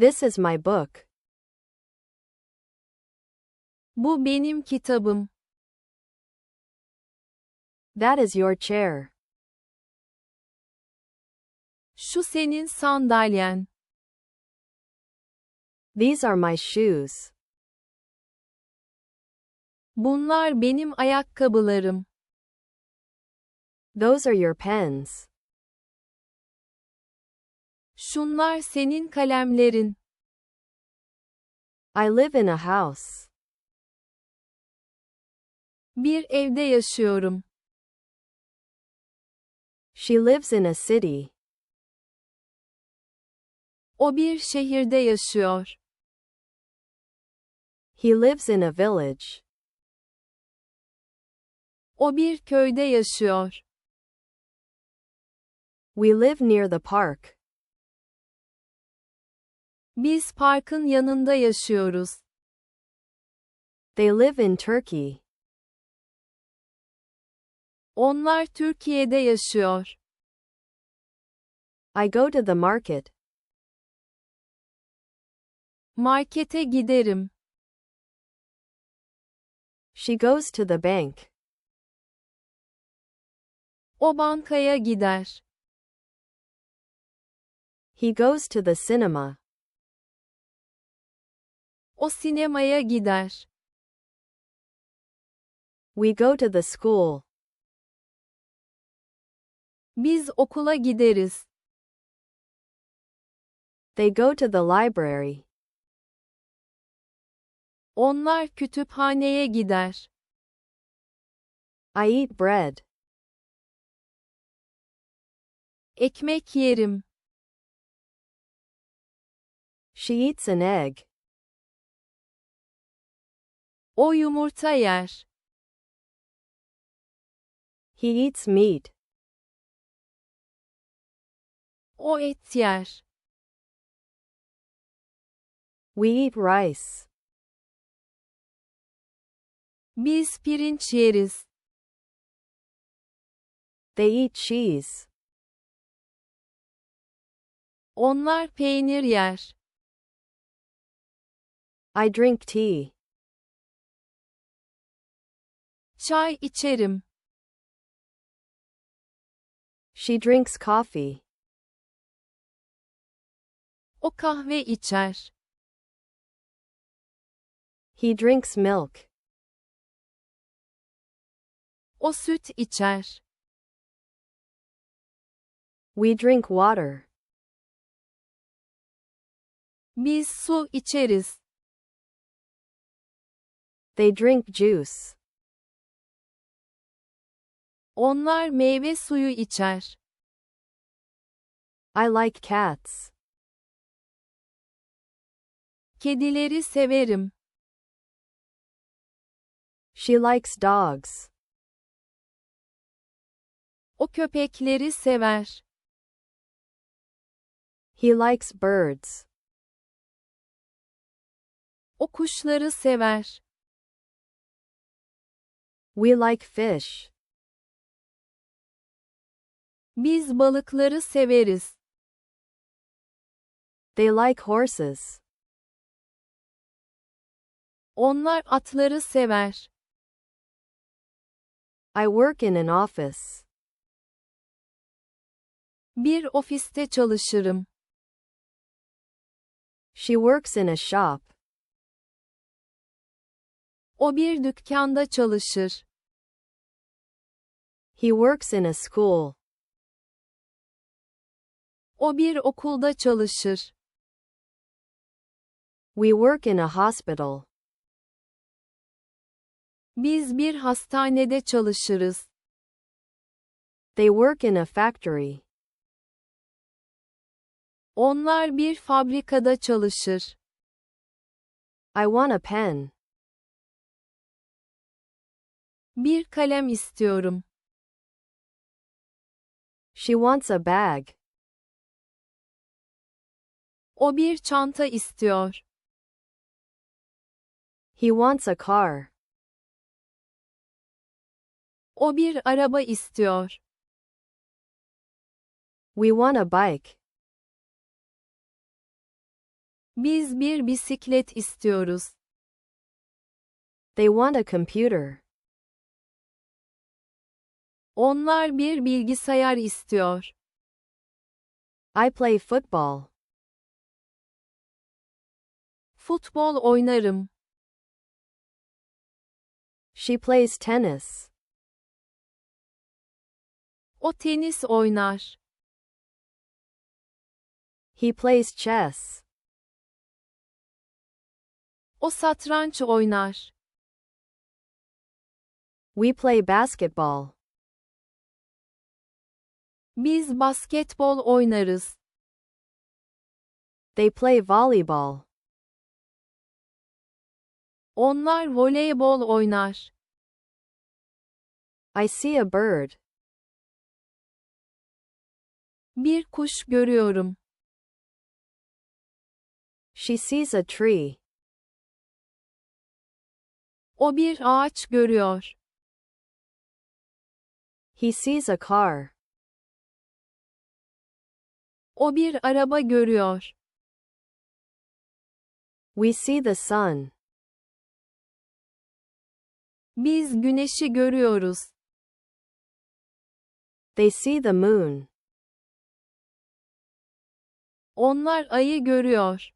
This is my book. Bu benim kitabım. That is your chair. Şu senin sandalyen. These are my shoes. Bunlar benim ayakkabılarım. Those are your pens. Şunlar senin kalemlerin. I live in a house. Bir evde yaşıyorum. She lives in a city. O bir şehirde yaşıyor. He lives in a village. O bir köyde yaşıyor. We live near the park. Biz parkın yanında yaşıyoruz. They live in Turkey. Onlar Türkiye'de yaşıyor. I go to the market. Markete giderim. She goes to the bank. O bankaya gider. He goes to the cinema. O sinemaya gider. We go to the school. Biz okula gideriz. They go to the library. Onlar kütüphaneye gider. I eat bread. Ekmek yerim. She eats an egg. O yumurta yer. He eats meat. O et yer. We eat rice. Biz pirinç yeriz. They eat cheese. Onlar peynir yer. I drink tea. Çay içerim. She drinks coffee. O kahve içer. He drinks milk. O süt içer. We drink water. Biz su içeriz. They drink juice. Onlar meyve suyu içer. I like cats. Kedileri severim. She likes dogs. O köpekleri sever. He likes birds. O kuşları sever. We like fish. Biz balıkları severiz. They like horses. Onlar atları sever. I work in an office. Bir ofiste çalışırım. She works in a shop. O bir dükkanda çalışır. He works in a school. O bir okulda çalışır. We work in a hospital. Biz bir hastanede çalışırız. They work in a factory. Onlar bir fabrikada çalışır. I want a pen. Bir kalem istiyorum. She wants a bag. O bir çanta istiyor. He wants a car. O bir araba istiyor. We want a bike. Biz bir bisiklet istiyoruz. They want a computer. Onlar bir bilgisayar istiyor. I play football. Futbol oynarım. She plays tennis. O tenis oynar. He plays chess. O satranç oynar. We play basketball. Biz basketbol oynarız. They play volleyball. Onlar voleybol oynar. I see a bird. Bir kuş görüyorum. She sees a tree. O bir ağaç görüyor. He sees a car. O bir araba görüyor. We see the sun. Biz güneşi görüyoruz. They see the moon. Onlar ayı görüyor.